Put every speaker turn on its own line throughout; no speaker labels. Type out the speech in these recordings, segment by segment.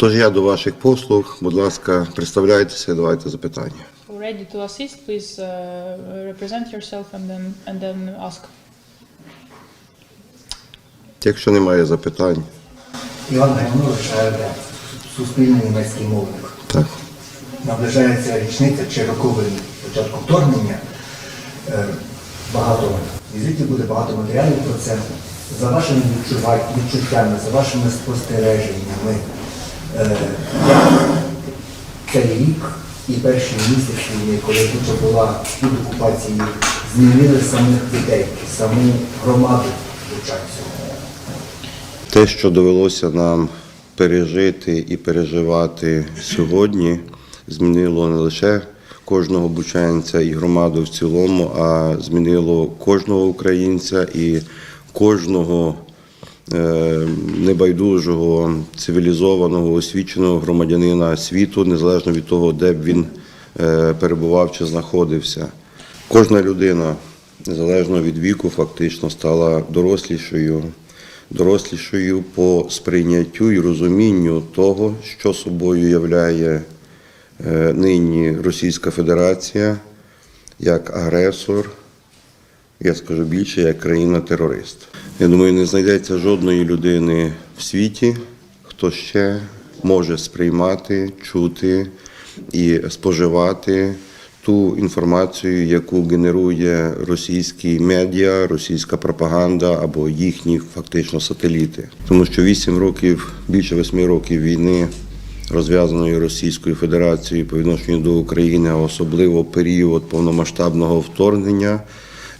Тож я до ваших послуг, будь ласка, представляйтеся, давайте запитання.
Ready to assist, please uh, represent yourself and then and then ask.
Якщо немає запитань,
Іван Гайманович АРД, суспільний німецький мовник.
так.
Наближається річниця чи роковин початку вторгнення. Е, Багато візитів буде, багато матеріалів про це. За вашими відчуттями, за вашими спостереженнями, е, як цей рік і перші місяці, коли Буча була під окупацією, змінили самих людей, саму громаду Бучанську.
Те, що довелося нам пережити і переживати сьогодні, змінило не лише кожного бучанця і громаду в цілому, а змінило кожного українця і кожного небайдужого, цивілізованого, освіченого громадянина світу, незалежно від того, де б він е, перебував чи знаходився. Кожна людина, незалежно від віку, фактично стала дорослішою, дорослішою по сприйняттю і розумінню того, що собою являє е, нині Російська Федерація як агресор, я скажу більше, як країна-терорист. Я думаю, не знайдеться жодної людини в світі, хто ще може сприймати, чути і споживати ту інформацію, яку генерує російські медіа, російська пропаганда або їхні фактично сателіти. Тому що 8 років, більше 8 років війни розв'язаної Російською Федерацією по відношенню до України, а особливо період повномасштабного вторгнення,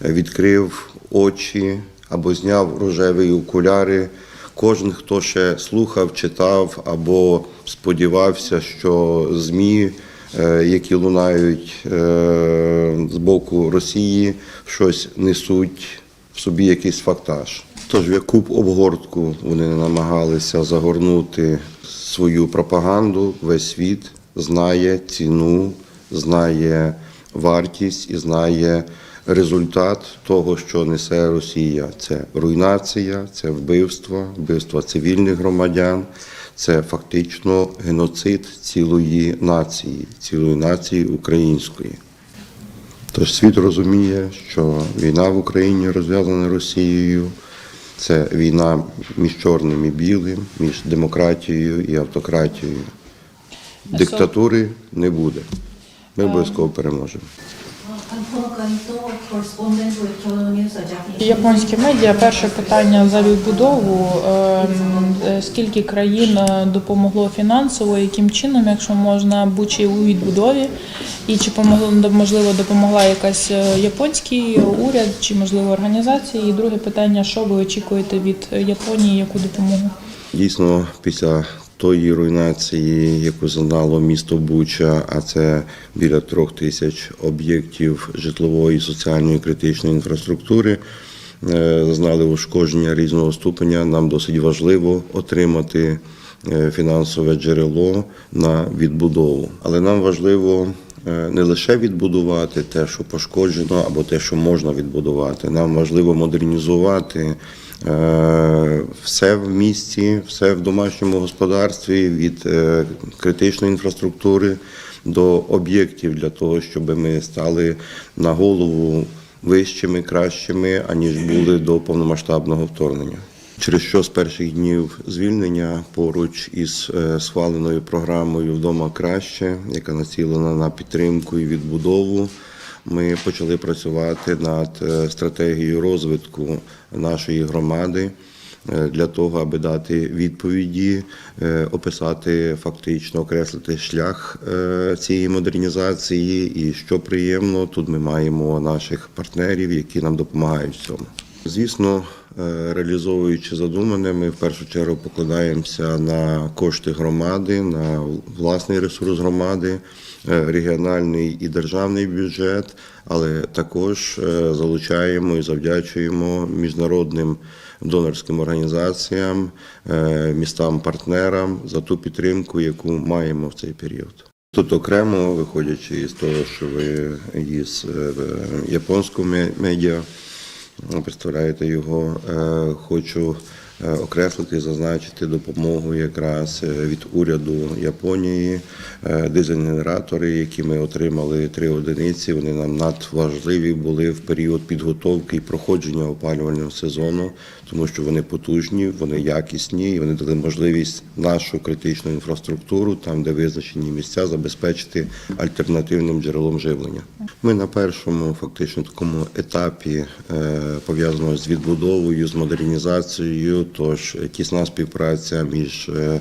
відкрив очі або зняв рожеві окуляри. Кожен, хто ще слухав, читав або сподівався, що ЗМІ, е, які лунають е, з боку Росії, щось несуть в собі якийсь фактаж. Тож в яку б обгортку вони намагалися загорнути свою пропаганду, весь світ знає ціну, знає вартість і знає результат того, що несе Росія. Це руйнація, це вбивство, вбивство цивільних громадян, це фактично геноцид цілої нації, цілої нації української. Тож світ розуміє, що війна в Україні розв'язана Росією. Це війна між чорним і білим, між демократією і автократією. Диктатури не буде. Ми обов'язково переможемо.
Японські медіа. Перше питання за відбудову. Ем, е, Скільки країн е, допомогло фінансово, яким чином, якщо можна, Бучі у відбудові, і чи помогло можливо допомогла якась е, японський уряд, чи можливо організації? І друге питання: що ви очікуєте від Японії, яку допомогу?
Дійсно, після тої руйнації, яку зазнало місто Буча, а це біля трьох тисяч об'єктів житлової і соціальної критичної інфраструктури, е, зазнали ушкодження різного ступеня. Нам досить важливо отримати е, фінансове джерело на відбудову. Але нам важливо не лише відбудувати те, що пошкоджено, або те, що можна відбудувати. Нам важливо модернізувати е, все в місті, все в домашньому господарстві від е, критичної інфраструктури до об'єктів для того, щоб ми стали на голову вищими, кращими, аніж були до повномасштабного вторгнення. Через що з перших днів звільнення поруч із е, схваленою програмою Вдома краще, яка націлена на підтримку і відбудову, ми почали працювати над е, стратегією розвитку нашої громади е, для того, аби дати відповіді, описати фактично, окреслити шлях цієї модернізації. І що приємно, тут ми маємо наших партнерів, які нам допомагають в цьому. Звісно, реалізовуючи задумане, ми в першу чергу покладаємося на кошти громади, на власний ресурс громади, е, регіональний і державний бюджет, але також е, залучаємо і завдячуємо міжнародним донорським організаціям, е, містам-партнерам за ту підтримку, яку маємо в цей період. Тут окремо, виходячи з того, що ви із е, японського медіа представляєте його, е, хочу окреслити зазначити допомогу якраз е, від уряду Японії. Е, Дизель-генератори, які ми отримали три одиниці, вони нам надважливі були в період підготовки і проходження опалювального сезону, тому що вони потужні, вони якісні, і вони дали можливість нашу критичну інфраструктуру, там де визначені місця, забезпечити альтернативним джерелом живлення. Ми на першому фактично такому етапі е, пов'язаного з відбудовою, з модернізацією. Тож тісна співпраця між е,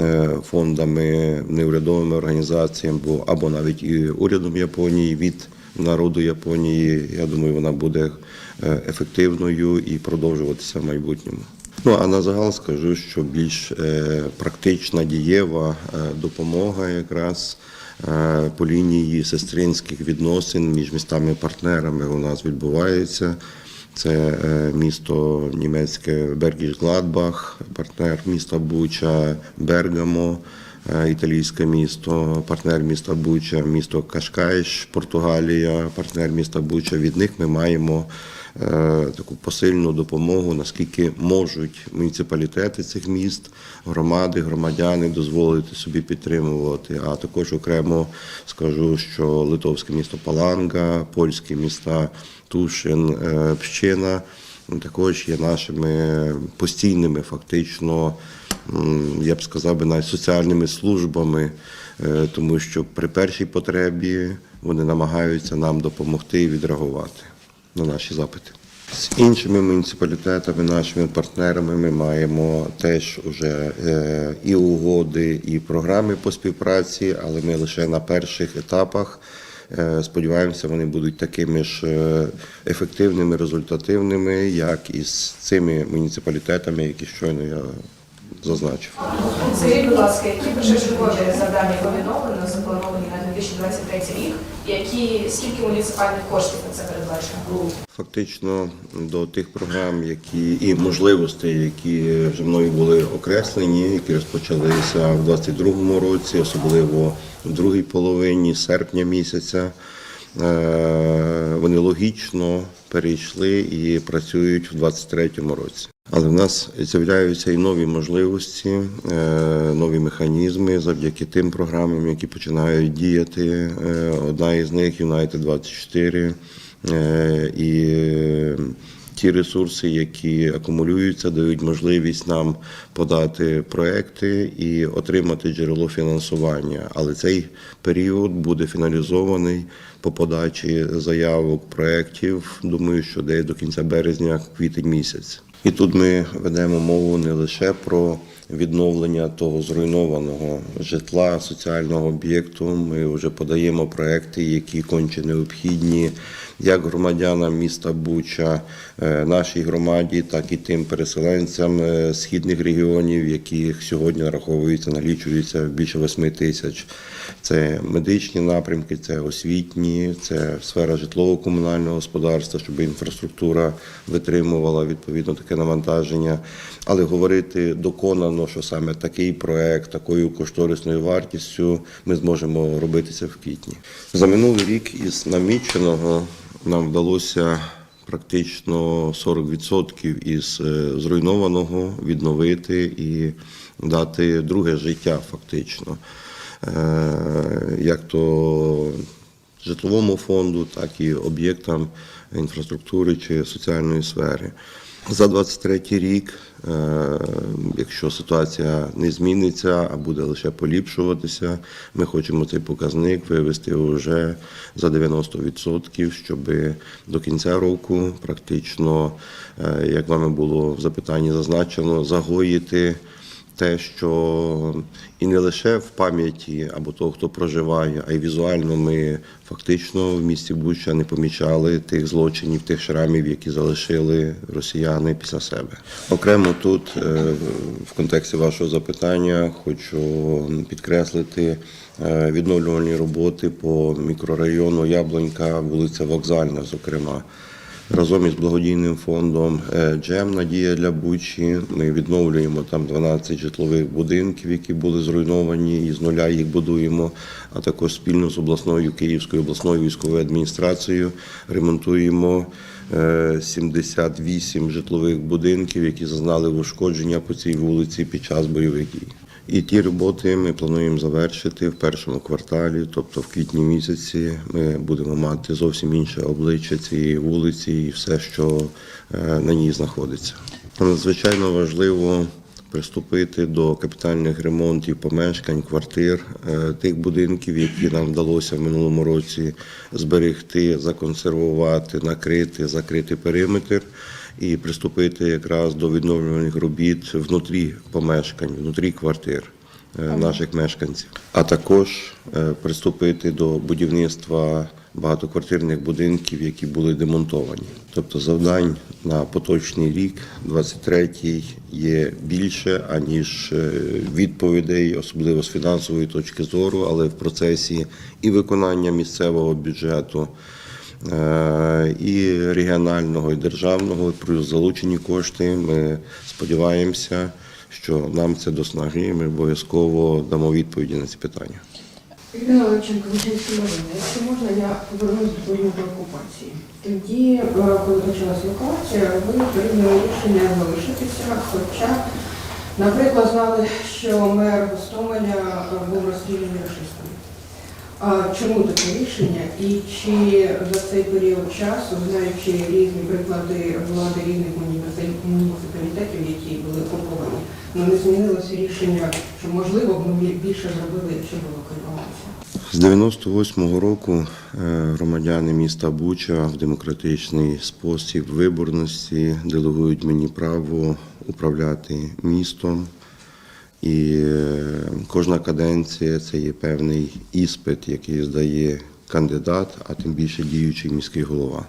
е, фондами, неурядовими організаціями, бо або навіть і урядом Японії від народу Японії. Я думаю, вона буде е, ефективною і продовжуватися в майбутньому. Ну а на загал скажу, що більш практична дієва допомога якраз по лінії сестринських відносин між містами-партнерами у нас відбувається. Це е, місто німецьке Бергіш Гладбах, партнер міста Буча, Бергамо, е, італійське місто, партнер міста Буча, місто Кашкайш, Португалія, партнер міста Буча. Від них ми маємо е, таку посильну допомогу, наскільки можуть муніципалітети цих міст, громади, громадяни дозволити собі підтримувати. А також окремо скажу, що литовське місто Паланга, польські міста Тушин, е, Пщина також є нашими постійними, фактично, я б сказав би, навіть соціальними службами, е, тому що при першій потребі вони намагаються нам допомогти і відреагувати на наші запити. З іншими муніципалітетами, нашими партнерами, ми маємо теж уже е, і угоди, і програми по співпраці, але ми лише на перших етапах. Е, Сподіваємося, вони будуть такими ж е, ефективними, результативними, як і з цими муніципалітетами, які щойно я зазначив.
Скажіть, будь ласка, які першочергові завдання повідомлено заплановані на 2023 рік? Які скільки муніципальних коштів на це передбачено?
Фактично до тих програм, які і можливостей, які вже мною були окреслені, які розпочалися в 2022 році, особливо в другій половині серпня місяця. Е, Вони логічно перейшли і працюють в 2023 році. Але в нас з'являються і нові можливості, е, нові механізми завдяки тим програмам, які починають діяти. Е, Одна із них United 24 Е, і ті ресурси, які акумулюються, дають можливість нам подати проекти і отримати джерело фінансування. Але цей період буде фіналізований по подачі заявок проєктів. Думаю, що десь до кінця березня, квітень місяць. І тут ми ведемо мову не лише про відновлення того зруйнованого житла, соціального об'єкту. Ми вже подаємо проекти, які конче необхідні як громадянам міста Буча, е, нашій громаді, так і тим переселенцям е, східних регіонів, яких сьогодні нараховується, налічується більше 8 тисяч. Це медичні напрямки, це освітні, це сфера житлово-комунального господарства, щоб інфраструктура витримувала відповідно таке навантаження. Але говорити доконано, що саме такий проект, такою кошторисною вартістю ми зможемо робитися в квітні. За минулий рік із наміченого нам вдалося практично 40% із е, зруйнованого відновити і дати друге життя, фактично. Е, Як то житловому фонду, так і об'єктам інфраструктури чи соціальної сфери. За 23 рік, якщо ситуація не зміниться, а буде лише поліпшуватися, ми хочемо цей показник вивести вже за 90%, щоб до кінця року практично, е, як вами було в запитанні зазначено, загоїти те, що і не лише в пам'яті або того, хто проживає, а й візуально ми фактично в місті Буча не помічали тих злочинів, тих шрамів, які залишили росіяни після себе. Окремо тут, е, в контексті вашого запитання, хочу підкреслити е, відновлювальні роботи по мікрорайону Яблонька, вулиця Вокзальна, зокрема. Разом із благодійним фондом е, Джем Надія для Бучі ми відновлюємо там 12 житлових будинків, які були зруйновані, і з нуля їх будуємо. А також спільно з обласною Київською обласною військовою адміністрацією ремонтуємо е, 78 житлових будинків, які зазнали ушкодження по цій вулиці під час бойових дій. І ті роботи ми плануємо завершити в першому кварталі, тобто в квітні місяці. Ми будемо мати зовсім інше обличчя цієї вулиці і все, що е, на ній знаходиться. Надзвичайно важливо приступити до капітальних ремонтів помешкань, квартир, е, тих будинків, які нам вдалося в минулому році зберегти, законсервувати, накрити, закрити периметр і приступити якраз до відновлювальних робіт внутрі помешкань, внутрі квартир е, наших мешканців, а також е, приступити до будівництва багатоквартирних будинків, які були демонтовані. Тобто завдань на поточний рік, 23-й, є більше аніж е, відповідей, особливо з фінансової точки зору, але в процесі і виконання місцевого бюджету. Е, і регіонального, і державного, плюс залучені кошти. Ми сподіваємося, що нам це до снаги. Ми обов'язково дамо відповіді на ці питання.
Ірина Левченко, Вишенські новини. Якщо можна, я повернусь до періоду окупації. Тоді, е, коли почалась евакуація, ви прийняли рішення залишитися, хоча, наприклад, знали, що мер Гостомеля був розстріляний рашистами. Чому таке рішення? І чи за цей період часу, знаючи різні приклади влади різних муніципалітетів, які були окуповані, ну не змінилося рішення, що можливо б ми більше зробили, якщо б евакуювалися?
З 98-го року е, громадяни міста Буча в демократичний спосіб виборності делегують мені право управляти містом. І е, кожна каденція це є певний іспит, який здає кандидат, а тим більше діючий міський голова.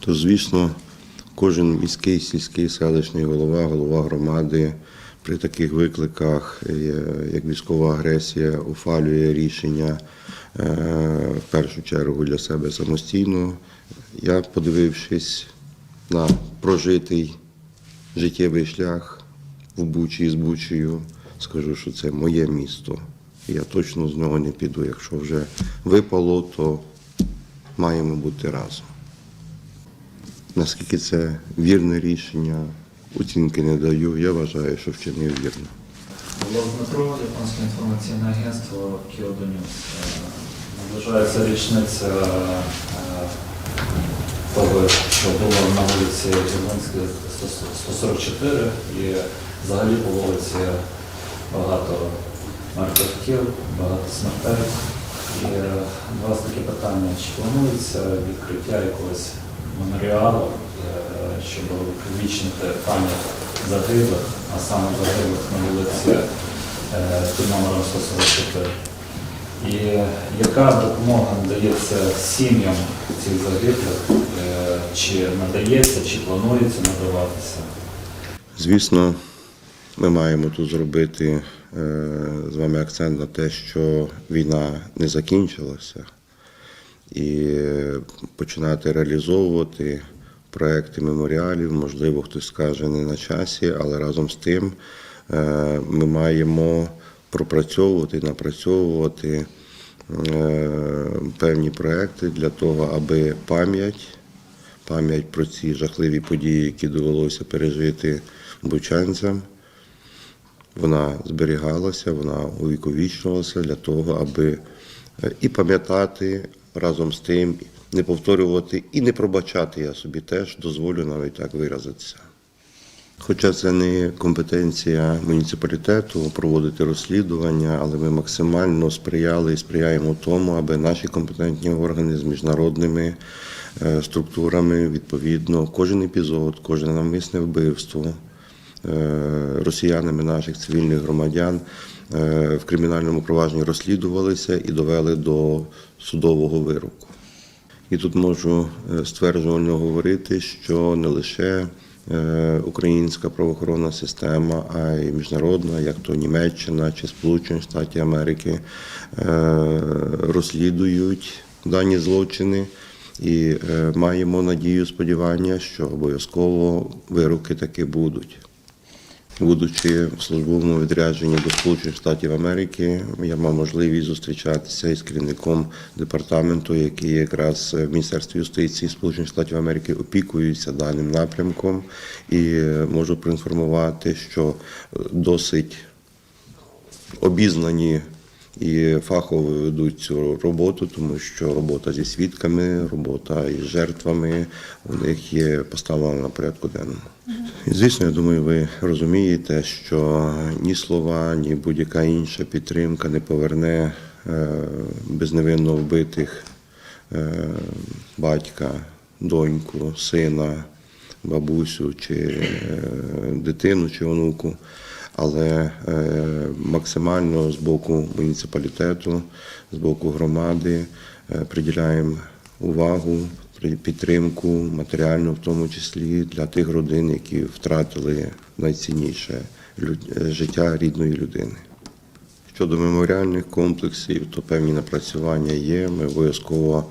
Тож, звісно, кожен міський, сільський, селищний голова, голова громади при таких викликах, е, як військова агресія, ухвалює рішення е, в першу чергу для себе самостійно. Я, подивившись на прожитий життєвий шлях в Бучі з Бучею, скажу, що це моє місто. Я точно з нього не піду. Якщо вже випало, то маємо бути разом. Наскільки це вірне рішення, оцінки не даю, я вважаю, що вчинив вірно.
Дмитро, Японське інформаційне агентство Кіодо Ньюс. Е, Наближається річниця е, того, що було на вулиці Яблонській 144 і взагалі по вулиці багато мертвих багато смертей. І е, до вас таке питання, чи планується відкриття якогось меморіалу, е, щоб увічнити пам'ять загиблих, а саме загиблих на вулиці е, під номером 144. І яка допомога надається сім'ям цих загиблих, е, чи надається, чи планується надаватися?
Звісно, ми маємо тут зробити е, з вами акцент на те, що війна не закінчилася, і е, починати реалізовувати проекти меморіалів, можливо, хтось скаже не на часі, але разом з тим е, ми маємо пропрацьовувати, напрацьовувати певні проекти для того, аби пам'ять пам'ять про ці жахливі події, які довелося пережити бучанцям. Вона зберігалася, вона увіковічувалася для того, аби е, і пам'ятати разом з тим, не повторювати і не пробачати я собі теж дозволю навіть так виразитися. Хоча це не компетенція муніципалітету проводити розслідування, але ми максимально сприяли і сприяємо тому, аби наші компетентні органи з міжнародними е, структурами відповідно кожен епізод, кожне навмисне вбивство росіянами наших цивільних громадян е, в кримінальному провадженні розслідувалися і довели до судового вироку. І тут можу е, стверджувально говорити, що не лише е, українська правоохоронна система, а й міжнародна, як то Німеччина чи Сполучені Штати Америки, е, розслідують дані злочини І е, маємо надію, сподівання, що обов'язково вироки таки будуть. Будучи в службовому відрядженні до Сполучених Штатів Америки, я мав можливість зустрічатися із керівником департаменту, який якраз в Міністерстві юстиції Сполучених Штатів Америки опікується даним напрямком, і е, можу проінформувати, що досить обізнані і фахово ведуть цю роботу, тому що робота зі свідками, робота із жертвами у них є поставлена на порядку денному. Звісно, я думаю, ви розумієте, що ні слова, ні будь-яка інша підтримка не поверне е, безневинно вбитих е, батька, доньку, сина, бабусю чи е, дитину чи онуку. Але максимально з боку муніципалітету, з боку громади приділяємо увагу, підтримку матеріальну, в тому числі для тих родин, які втратили найцінніше життя рідної людини. Щодо меморіальних комплексів, то певні напрацювання є. Ми обов'язково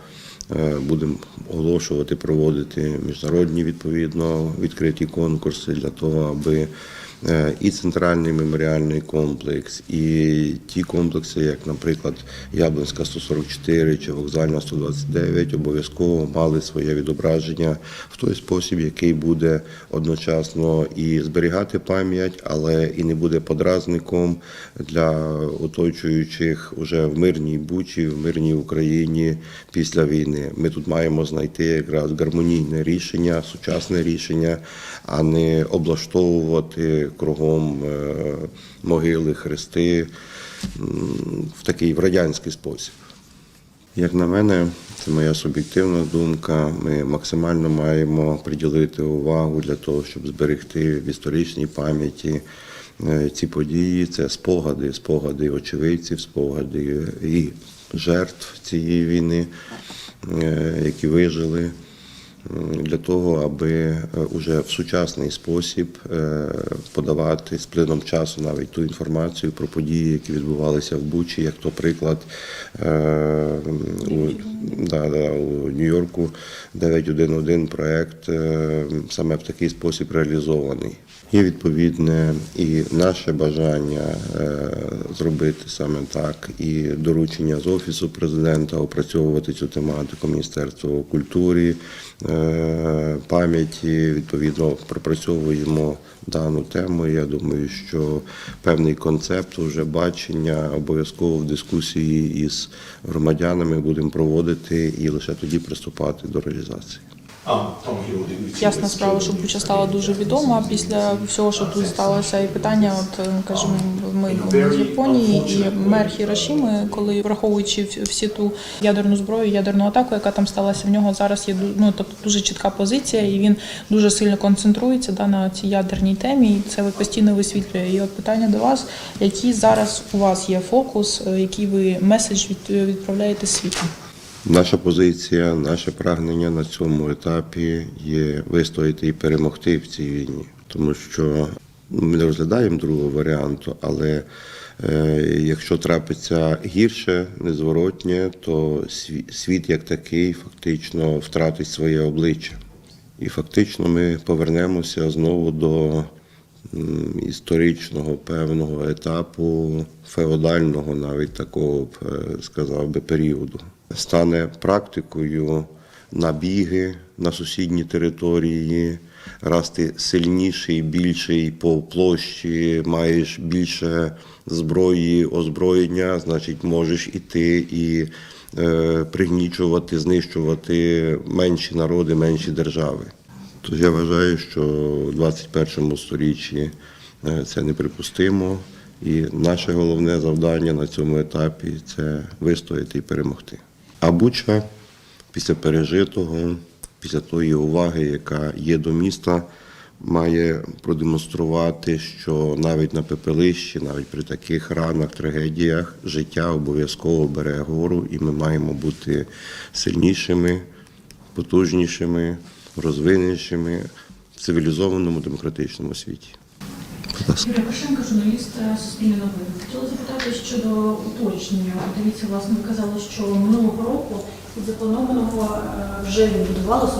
е, будемо оголошувати, проводити міжнародні відповідно відкриті конкурси для того, аби і центральний меморіальний комплекс, і ті комплекси, як, наприклад, Яблонська 144 чи Вокзальна 129, обов'язково мали своє відображення в той спосіб, який буде одночасно і зберігати пам'ять, але і не буде подразником для оточуючих уже в мирній Бучі, в мирній Україні після війни. Ми тут маємо знайти якраз гармонійне рішення, сучасне рішення, а не облаштовувати кругом е, могили, хрести в такий в радянський спосіб. Як на мене, це моя суб'єктивна думка. Ми максимально маємо приділити увагу для того, щоб зберегти в історичній пам'яті е, ці події. Це спогади, спогади очевидців, спогади і жертв цієї війни, е, які вижили. Для того, аби е, уже в сучасний спосіб е, подавати з плином часу навіть ту інформацію про події, які відбувалися в Бучі, як то приклад е, у, да, да, у Нью-Йорку 911 проект саме в такий спосіб реалізований. Є відповідне і наше бажання е, зробити саме так, і доручення з офісу президента опрацьовувати цю тематику Міністерства культури, е, пам'яті. Відповідно, пропрацьовуємо дану тему. Я думаю, що певний концепт, уже бачення обов'язково в дискусії із громадянами будемо проводити і лише тоді приступати до реалізації.
Ясна справа, що Буча стала дуже відома після всього, що тут сталося, і питання, от е, кажемо, ми були з Японії і мер Хірошіми, коли враховуючи всі ту ядерну зброю, ядерну атаку, яка там сталася, в нього зараз є ну, тобто дуже чітка позиція, і він дуже сильно концентрується да, на цій ядерній темі. І це ви постійно висвітлює. І от питання до вас: який зараз у вас є фокус, е, який ви меседж від- відправляєте світу?
Наша позиція, наше прагнення на цьому етапі є вистояти і перемогти в цій війні, тому що ми не розглядаємо другого варіанту, але е, якщо трапиться гірше, незворотнє, то сві- світ як такий фактично втратить своє обличчя. І фактично ми повернемося знову до історичного певного етапу, феодального навіть такого е, сказав би періоду. Стане практикою набіги на сусідні території. Раз ти сильніший, більший по площі, маєш більше зброї, озброєння, значить можеш іти і е, пригнічувати, знищувати менші народи, менші держави. Тож я вважаю, що в 21 сторіччі е, це неприпустимо. І наше головне завдання на цьому етапі це вистояти і перемогти. А Буча після пережитого, після тої уваги, яка є до міста, має продемонструвати, що навіть на пепелищі, навіть при таких ранах, трагедіях, життя обов'язково бере гору, і ми маємо бути сильнішими, потужнішими, розвиненішими в цивілізованому демократичному світі. Будь ласка.
Юрія Пашенко, журналіст е, Суспільне новини. Хотіла запитати щодо уточнення. Дивіться, власне, ви казали, що минулого року від запланованого е, вже відбудували 40%.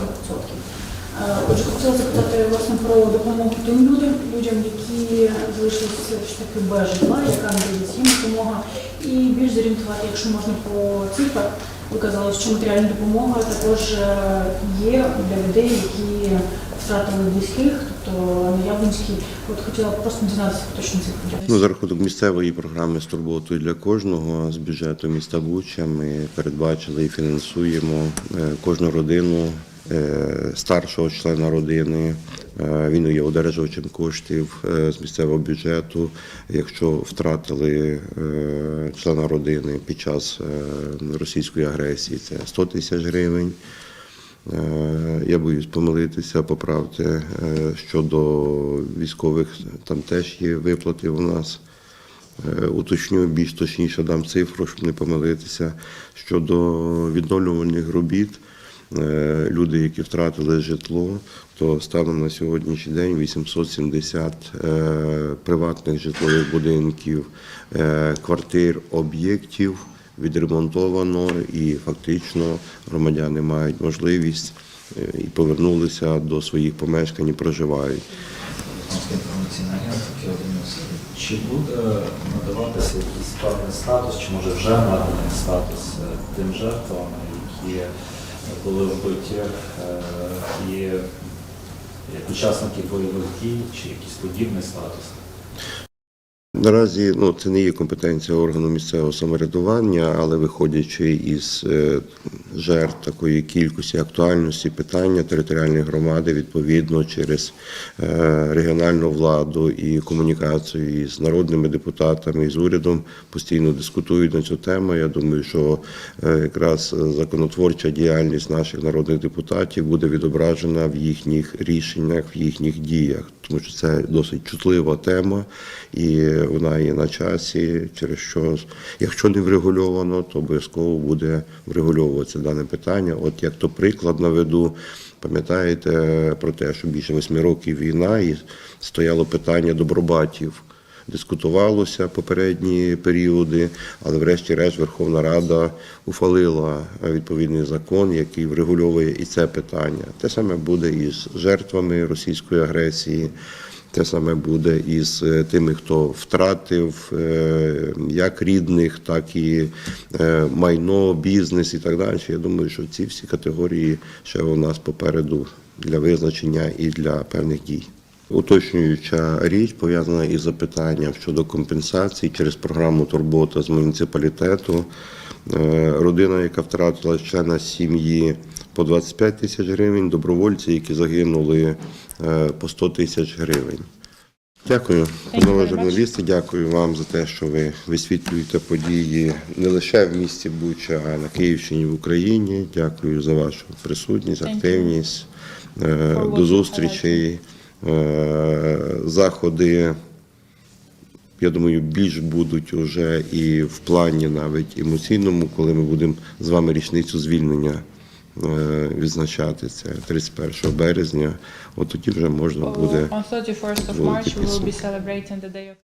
Е, Отже, хотіла запитати власне про допомогу тим людям, людям, які залишилися ж таки без житла, яка надається їм допомога, і більш зорієнтувати, якщо можна по цифрах, ви казали, що матеріальна допомога також є для людей, які втратили близьких, тобто на Яблонській. От хотіла просто дізнатися точно цифру.
Ну, за рахунок місцевої програми з турботою для кожного з бюджету міста Буча ми передбачили і фінансуємо е, кожну родину е, старшого члена родини. Е, Він є одержувачем коштів з місцевого бюджету. Якщо втратили члена родини під час російської агресії, це 100 тисяч гривень. Е, Я боюсь помилитися, поправте е, щодо військових, там теж є виплати у нас. Е, Уточню більш точніше дам цифру, щоб не помилитися. Щодо відновлювальних робіт, люди, які втратили житло, то станом на сьогоднішній день 870 е, приватних житлових будинків, квартир, об'єктів відремонтовано і фактично громадяни мають можливість е, і повернулися до своїх помешкань і проживають.
Чи буде надаватися якийсь певний статус, чи може вже наданий статус е, тим жертвам, які були вбиті е, і як учасники бойових дій, чи якийсь подібний статус?
Наразі ну це не є компетенція органу місцевого самоврядування, але виходячи із е, жертв такої кількості актуальності питання територіальної громади, відповідно через е, регіональну владу і комунікацію із народними депутатами і з урядом постійно дискутують на цю тему. Я думаю, що е, якраз законотворча діяльність наших народних депутатів буде відображена в їхніх рішеннях, в їхніх діях, тому що це досить чутлива тема, і вона є на часі, через що, якщо не врегульовано, то обов'язково буде врегульовуватися дане питання. От як то приклад наведу, пам'ятаєте про те, що більше восьми років війна і стояло питання добробатів. Дискутувалося попередні періоди, але врешті-решт Верховна Рада ухвалила відповідний закон, який врегульовує і це питання. Те саме буде і з жертвами російської агресії. Те саме буде і з е, тими, хто втратив е, як рідних, так і е, майно, бізнес і так далі. Я думаю, що ці всі категорії ще у нас попереду для визначення і для певних дій. Уточнююча річ пов'язана із запитанням щодо компенсацій через програму Турбота з муніципалітету. Родина, яка втратила члена сім'ї по 25 тисяч гривень, добровольці, які загинули е, по 100 тисяч гривень. Дякую, панове журналісти. Дякую вам за те, що ви висвітлюєте події не лише в місті Буча, а й на Київщині в Україні. Дякую за вашу присутність, активність. Е, До зустрічей. Е, Заходи, я думаю, більш будуть уже і в плані навіть емоційному, коли ми будемо з вами річницю звільнення відзначати. Це 31 березня. От тоді вже можна буде
On 31st of March we will be celebrating the day of